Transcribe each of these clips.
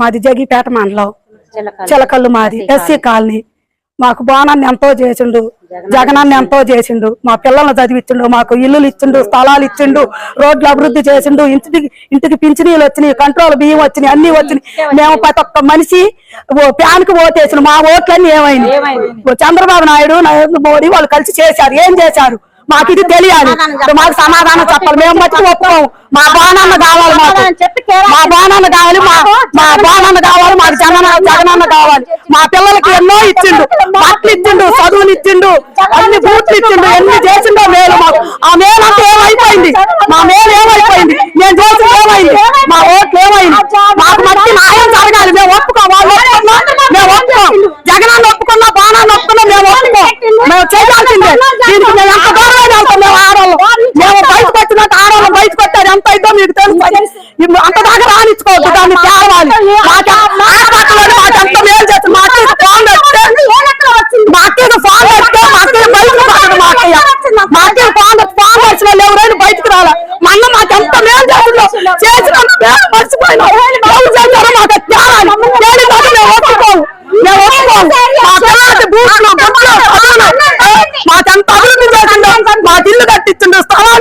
మాది జగిపేట మండలం. చిలకల్లు. మాది ఎస్సీ కాలనీ. మాకు బాణాన్ని ఎంతో చేసిండు జగనాన్ని ఎంతో చేసిండు. మా పిల్లల్ని చదివించిండు మాకు ఇల్లులు ఇచ్చిండు స్థలాలు ఇచ్చిండు రోడ్లు అభివృద్ధి చేసిండు ఇంటికి ఇంటికి పింఛనీలు వచ్చినాయి కంట్రోల్ బియ్యం వచ్చినాయి అన్ని వచ్చినాయి. మేము ప్రతి ఒక్క మనిషి ఓ ఫ్యాన్కి ఓటేసిన. మా ఓట్లన్నీ ఏమైంది? చంద్రబాబు నాయుడు నరేంద్ర మోడీ వాళ్ళు కలిసి చేశారు. ఏం చేశారు? మాకు ఇది తెలియాలి. మాకు సమాధానం చెప్పాలి మేము మట్టుకు ఒప్పుకోము. మా బాణాన్న కావాలి మాకు. మా బాణాన్న కావాలి మా మా బాణాన్న కావాలి. మాకు జగన జగనన్న కావాలి. మా పిల్లలకి ఎన్నో ఇచ్చిండు. బట్టలు ఇచ్చిండు. చదువులు ఇచ్చిండు అన్ని బూట్లు ఇచ్చిండు ఎన్ని చేసిండో మేలు మాకు. ఆ మేలు అంతా ఏమైపోయింది? మా మేలు ఏమైపోయింది? మేము చేసింది ఏమైంది? మా ఓట్లు ఏమైంది? మాకు మట్టి న్యాయం జరగాలి. మేము ఒప్పుకోం వాళ్ళు ఒప్పుకున్నా మేము ఒప్పుకోం జగనాన్ని ఒప్పుకున్నా బాణాన్ని ఒప్పుకున్నా మేము ఒప్పుకోం మేము చేయాల్సిందే. దీనికి మేము ఎంత దూరమైన వెళ్తాం మేము ఆడవాళ్ళు మేము బయటకు వచ్చినట్టు ఆడవాళ్ళం బయటకు వచ్చారు ఎంత అయితే మీకు తెలుసు. అంత దాకా రానిచ్చుకోవద్దు. దాన్ని తేవాలి. మాకు హాస్పిటల్ ఎంత మేలు చేస్తుంది మా అక్కకి ఫోన్ వస్తే మా అక్కకి ఫోన్ వస్తే మా అక్కకి బయటకు రాదు మా అక్కయ్య మా ఫోన్ ఫోన్ వచ్చిన వాళ్ళు ఎవరైనా బయటకు రాలే. మా మాకు ఎంత మేలు చేస్తుందో చేసిన మేలు మర్చిపోయినా. ఎవరు చేశారో మాకు తేవాలి. మేము ఒప్పుకోము. మేము ఒప్పుకోము. మా పిల్లలకి బూట్లు మాకెంత అభివృద్ధి చేసిందో మాకు ఇల్లు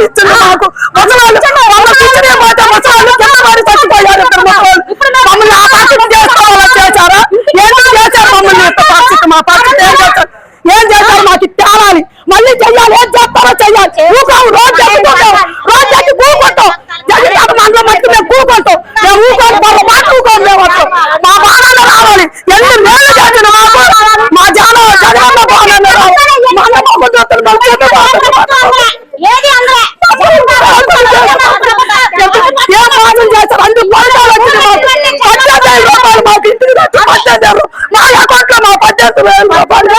ఇచ్చిండు మాకు ముసలాళ్ళు మమ్మల్ని కిచెనే పోతే ముసలాళ్ళు కింద పడి చచ్చిపోయారు ఇద్దరు ముసలాళ్ళు మమ్మల్ని ఆ పరిస్థితి చేసుకోవాలని చేశారా ఎందుకు చేశారు మమ్మల్ని ఇంత పరిస్థితి మా పరిస్థితి ఏం చేశారు ఏం చేశారు మాకు తేవాలి మళ్ళీ చెయ్యాలి ఏం చేస్తారో చెయ్యాలి ఊకాము రోడ్డు ఎక్కుకుంటాం రోడ్డు ఎక్కి కూకుంటాం జగన్ మండలం మట్టి మేము కూకుంటాం మేము ఊకోని వాళ్ళ మాట ఊకోని మేము వస్తాం మా బాణాలు రావాలి ఎన్ని మేలు చేసిన మాకు మా జాన జగనన్న బాణాలు రావాలి మా అన్న బాబు చూస్తారు మా చెట్టు బాణాలు ఏది అందరూ ఏం మోసం చేశారు అన్ని పైసలు వచ్చింది మాకు పద్దెనిమిది వేల రూపాయలు మాకు ఇంటికి తెచ్చి పద్దెనిమిది మా అకౌంట్లో మా పద్దెనిమిది వేల రూపాయలు